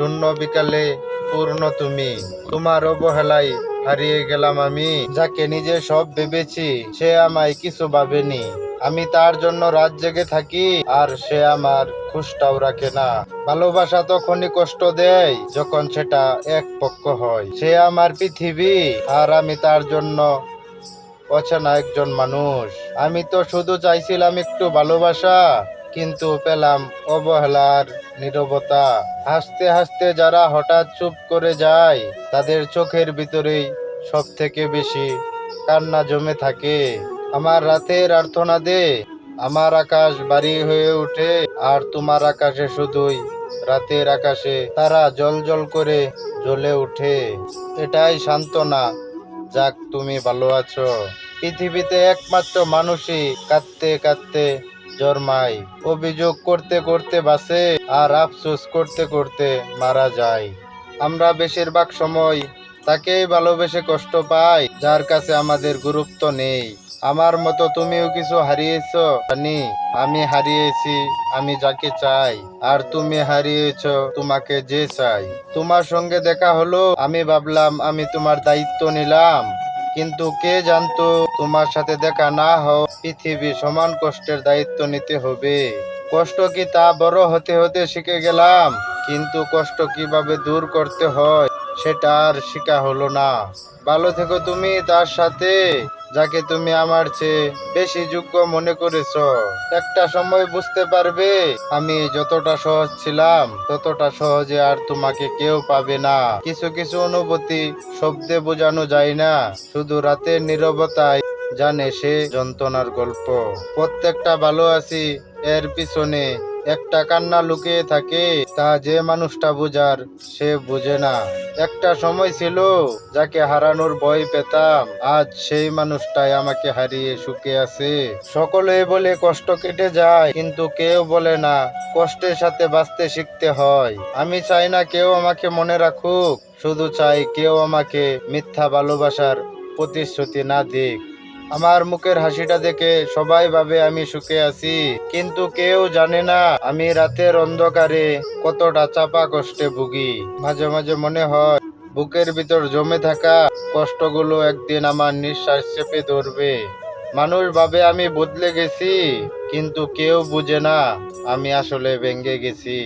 শূন্য বিকালে পূর্ণ তুমি। তোমার অবহেলায় হারিয়ে গেলাম আমি, যাকে নিজে সব ভেবেছি, সে আমায় কিছু ভাবেনি। আমি তার জন্য রাত জেগে থাকি, আর সে আমার খুশটাও রাখে না। ভালোবাসা তখনই কষ্ট দেয়, যখন সেটা এক পক্ষ হয়। সে আমার পৃথিবী, আর আমি তার জন্য অচেনা একজন মানুষ। আমি তো শুধু চাইছিলাম একটু ভালোবাসা কিন্তু পেলাম অবহেলার নীরবতা। হাসতে হাসতে যারা হঠাৎ চুপ করে যায়, তাদের চোখের ভিতরেই সব থেকে বেশি কান্না জমে থাকে। আমার রাতের আর্থনা দে, আমার আকাশ বাড়ি হয়ে ওঠে, আর তোমার আকাশে শুধুই রাতের আকাশে তারা জল জল করে জ্বলে ওঠে। এটাই সান্ত্বনা। যাক, তুমি ভালো আছো। পৃথিবীতে একমাত্র মানুষই কাঁদতে কাঁদতে জন্মায়। অভিযোগ করতে করতে বাসে আর আফসোস করতে করতে মারা যায়। আমরা বেশিরভাগ সময় তাকেই ভালোবেসে কষ্ট পাই, যার কাছে আমাদের গুরুত্ব নেই। আমার মতো তুমিও কিছু হারিয়েছ জানি আমি হারিয়েছি, আমি যাকে চাই। আর তুমি হারিয়েছ, তোমাকে যে চাই। তোমার সঙ্গে দেখা হলো, আমি ভাবলাম আমি তোমার দায়িত্ব নিলাম। কিন্তু কে জানতো তোমার সাথে দেখা না হও পৃথিবী সমান কষ্টের দায়িত্ব নিতে হবে? কষ্ট কি তা বড় হতে হতে শিখে গেলাম, কিন্তু কষ্ট কীভাবে দূর করতে হয় সেটা আর শিখা হলো না। ভালো থেকো তুমি তার সাথে। যাকে তুমি আমার চেয়ে বেশি যোগ্য মনে করেছ। একটা সময় বুঝতে পারবে, আমি যতটা সহজ ছিলাম, ততটা সহজে আর তোমাকে কেউ পাবে না। কিছু কিছু অনুভূতি শব্দে বোঝানো যায় না, শুধু রাতের নীরবতায় জানে সে যন্ত্রণার গল্প। প্রত্যেকটা ভালো আছি, এর পিছনে একটা কান্না লুকিয়ে থাকে, তা যে মানুষটা বোঝার সে বুঝে না। একটা সময় ছিল, যাকে হারানোর ভয় পেতাম, আজ সেই মানুষটাই আমাকে হারিয়ে সুখে আছে। সকলে বলে কষ্ট কেটে যায়, কিন্তু কেউ বলে না, কষ্টের সাথে বাঁচতে শিখতে হয়। আমি চাই না কেউ আমাকে মনে রাখুক, শুধু চাই কেউ আমাকে মিথ্যা ভালোবাসার প্রতিশ্রুতি না দিক। আমার মুখের হাসিটা দেখে সবাই ভাবে আমি সুখে আছি। কিন্তু কেউ জানে না, আমি রাতের অন্ধকারে কতটা চাপা কষ্টে ভুগি। মাঝে মাঝে মনে হয়, বুকের ভিতর জমে থাকা কষ্টগুলো একদিন আমার নিঃশ্বাস চেপে ধরবে। মানুষ ভাবে আমি বদলে গেছি, কিন্তু কেউ বুঝে না, আমি আসলে ভেঙে গেছি।